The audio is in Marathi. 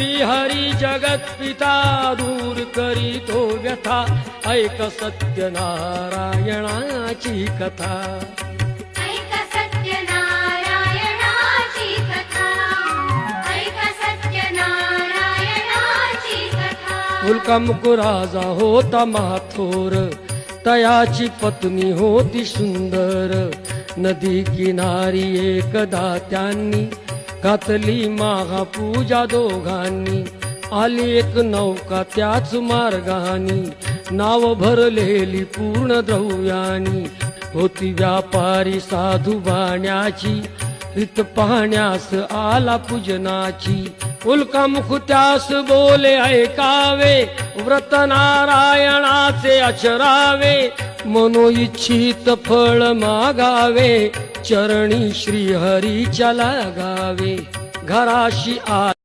श्रीहरी जगत पिता दूर करीतो व्यथा ऐक सत्यनारायणाची कथा. राजा होता माथोर तयाची पत्नी होती सुंदर. नदी किनारी एकदा त्यांनी घातली महापूजा दोघांनी. आली एक नौका त्याच मार्गानी. नाव भरलेली पूर्ण द्रव्यानी. होती व्यापारी साधू बाण्याची. हित पाहण्यास आला पूजनाची. उल्कामुख त्यास बोले ऐकावे. व्रत नारायणाचे अचरावे. मनो इच्छित फळ मागावे. चरणी श्रीहरीच्या लागावे घराशी आ